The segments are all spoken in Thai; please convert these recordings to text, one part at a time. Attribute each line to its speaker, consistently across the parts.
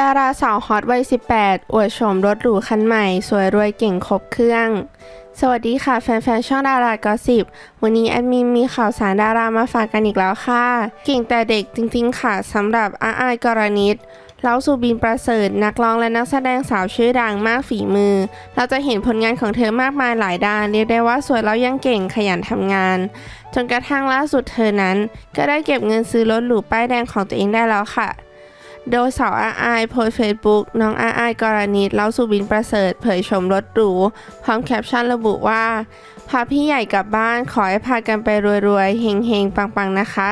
Speaker 1: ดาราสาวฮอตวัย 18 อวดโฉมรถหรูคันใหม่ สวยรวยเก่งครบเครื่อง สวัสดีค่ะแฟนๆ ช่องดารากอสิบวันนี้แอดมินมีข่าวสารดารามาฝากกันอีกแล้วค่ะ เก่งแต่เด็กจริงๆ ค่ะสำหรับอาอายกรณิตเล้าสุบินประเสริฐนักร้องและนักแสดงสาวชื่อดังมากฝีมือ เราจะเห็นผลงานของเธอมากมายหลายด้าน เรียกได้ว่าสวยแล้วยังเก่งขยันทำงาน จนกระทั่งล่าสุดเธอนั้น ก็ได้เก็บเงินซื้อรถหรูป้ายแดงของตัวเองได้แล้วค่ะ โดยสาวอาอายโพสเฟซบุ๊กน้องอาอายกรณีเล่าสุบินประเสริฐเผยชมรถหรู พร้อมแคปชั่นระบุว่า พาพี่ใหญ่กลับบ้านขอให้พากันไปรวยๆ เฮงๆ ปังๆ นะคะ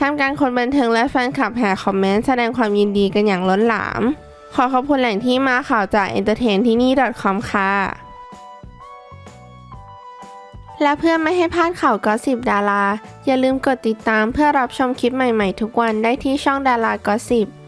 Speaker 1: ทำการคนบันเทิงและแฟนคลับแห่คอมเมนต์แสดงความยินดีกันอย่างล้นหลาม ขอขอบคุณแหล่งที่มาข่าวจาก entertain ที่นี่ .com ค่ะ และเพื่อไม่ให้พลาดข่าวก็สิบดารา อย่าลืมกดติดตามเพื่อรับชมคลิปใหม่ๆ ทุกวันได้ที่ช่องดารากอสิบ